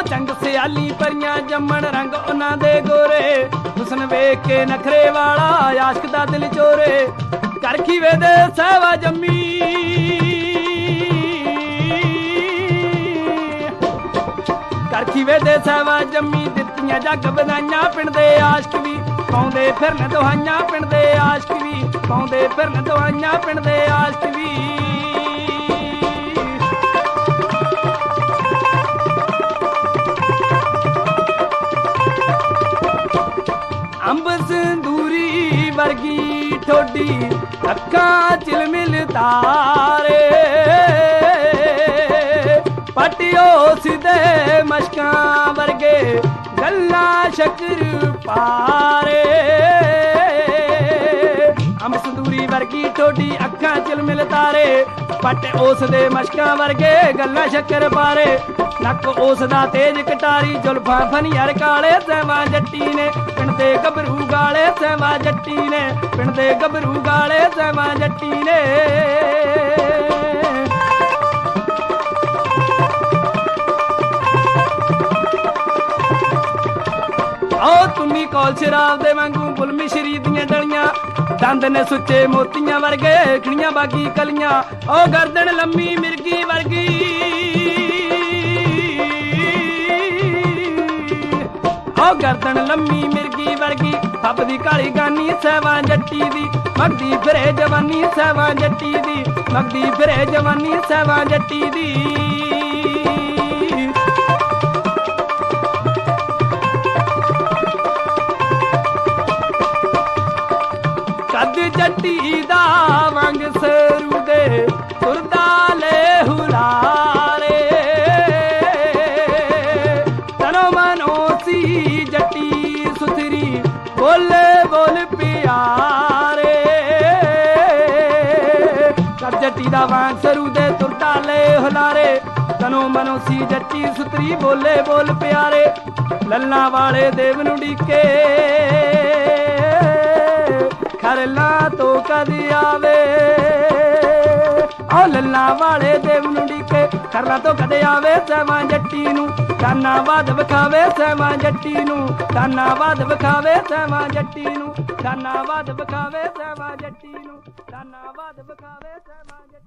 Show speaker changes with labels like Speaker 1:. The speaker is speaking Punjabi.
Speaker 1: ਚੰਗ ਸਿਆਲੀ ਪਰੀਆਂ ਜੰਮਣ ਰੰਗ ਉਹਨਾਂ ਦੇ ਗੋਰੇ। ਹੁਸਨ ਵੇਖ ਕੇ ਨਖਰੇ ਵਾਲਾ, ਆਸ਼ਕ ਦਾ ਦਿਲ ਚੋਰੇ। ਕਰਖੀ ਵੇ ਦੇ ਸਹਿਵਾ ਜੰਮੀ। ਕਰ ਖੀਵੇ ਦੇ ਸਹਿਵਾ ਜੰਮੀ, ਦਿੱਤੀਆਂ ਜੱਗ ਬਨਾਈਆਂ ਪਿੰਡ ਦੇ ਆਸ਼ਕ ਵੀ। ਪਾਉਂਦੇ ਫਿਰਨ ਦੁਹਾਈਆਂ ਪਿੰਡ ਦੇ ਆਸ਼ਕ ਵੀ। ਪਾਉਂਦੇ ਫਿਰਨ ਦੁਹਾਈਆਂ ਪਿੰਡ ਦੇ ਅੰਬ ਸੰਦੂਰੀ ਵਰਗੀ ਠੋਡੀ ਅੱਖਾਂ ਚਿਲਮਿਲ ਤਾਰੇ। ਪਟਿਓ ਸਿੱਧੇ ਮਸ਼ਕਾਂ ਵਰਗੇ ਗੱਲਾਂ ਸ਼ਕਰ ਪਾਰੇ। ਵਰਗੀ ਠੋਡੀ ਅੱਖਾਂ ਚਿਲਮਿਲ ਤਾਰੇ, ਪੱਟ ਉਸ ਦੇ ਮਸ਼ਕਾਂ ਵਰਗੇ ਗੱਲਾਂ ਸ਼ੱਕਰ ਪਾਰੇ। ਨੱਕ ਉਸ ਦਾ ਤੇਜ ਕਟਾਰੀ, ਜ਼ੁਲਫਾਂ ਫਨੀਅਰ ਕਾਲੇ ਸੈਵਾ ਜੱਟੀ ਨੇ, ਪਿੰਡ ਦੇ ਗੱਭਰੂ ਗਾਲੇ ਸੈਵਾ ਜੱਟੀ ਨੇ, ਪਿੰਡ ਦੇ ਗੱਭਰੂ ਗਾਲੇ ਸੈਵਾ ਜੱਟੀ ਨੇ। ਆਓ ਤੁਮੀ ਕੋਲ ਸ਼ਰਾਬ ਦੇ ਵਾਂਗੂ ਬੁਲਮੀ ਸ਼ਰੀ ਦੀਆਂ ਡਲੀਆਂ ਦੰਦ ਨੇ ਸੁੱਚੇ ਮੋਤੀਆਂ ਵਰਗੇ, ਖੜੀਆਂ ਬਾਗੀ ਕਲੀਆਂ। ਓ ਗਰਦਨ ਲੰਮੀ ਮਿਰਗੀ ਵਰਗੀ। ਓ ਗਰਦਨ ਲੰਮੀ ਮਿਰਗੀ ਵਰਗੀ। ਹੱਬ ਦੀ ਕਾਲੀ ਗਾਨੀ ਸਹਿਵਾ ਜੱਟੀ ਦੀ। ਮਗਦੀ ਫਿਰੇ ਜਵਾਨੀ ਸਹਿਵਾ ਜੱਟੀ ਦੀ। ਮਗਦੀ ਫਿਰੇ ਜਵਾਨੀ ਸਹਿਵਾ ਜੱਟੀ ਦੀ। ਜੱਟੀ ਦਾ ਵੰਗ ਸਰੂ ਦੇ ਤੁਰਦਾ ਲੈ ਹੁਲਾਰੇ। ਤਨੋ ਮਨੋ ਸੀ ਜੱਟੀ ਸੁਥਰੀ, ਬੋਲੇ ਬੋਲ ਪਿਆਰੇ। ਕੱਦ ਜੱਟੀ ਦਾ ਵੰਗ ਸਰੂ ਦੇ ਤੁਰਦਾ ਲੈ ਹੁਲਾਰੇ। ਤਨੋ ਮਨੋ ਸੀ ਜੱਟੀ ਸੁਤਰੀ ਬੋਲੇ ਬੋਲ ਪਿਆਰੇ। ਲੱਲਾ ਵਾਲੇ ਦੇਵ ਨੂੰ ਡੀਕੇ। ਖਰਲਾ ਤੋਂ ਕਦ ਆਵੇ। ਓ ਲੱਲਾ ਵਾਲੇ ਦੇਵ ਨੂੰ ਡੀਕੇ ਖਰਲਾ ਤੋਂ ਕਦ ਆਵੇ ਸਹਿਵਾ ਜੱਟੀ ਨੂੰ। ਧੰਨਾਵਾਦ ਵਿਖਾਵੇ ਸਹਿਵਾ ਜੱਟੀ ਨੂੰ। ਧੰਨਾਵਾਦ ਵਿਖਾਵੇ ਸਹਿਵਾ ਜੱਟੀ ਨੂੰ। ਧੰਨਾਵਾਦ ਵਿਖਾਵੇ ਸਹਿਵਾ ਜੱਟੀ ਨੂੰ। ਧੰਨਾਵਾਦ ਵਿਖਾਵੇ ਸਹਿਵਾ ਜੱਟੀ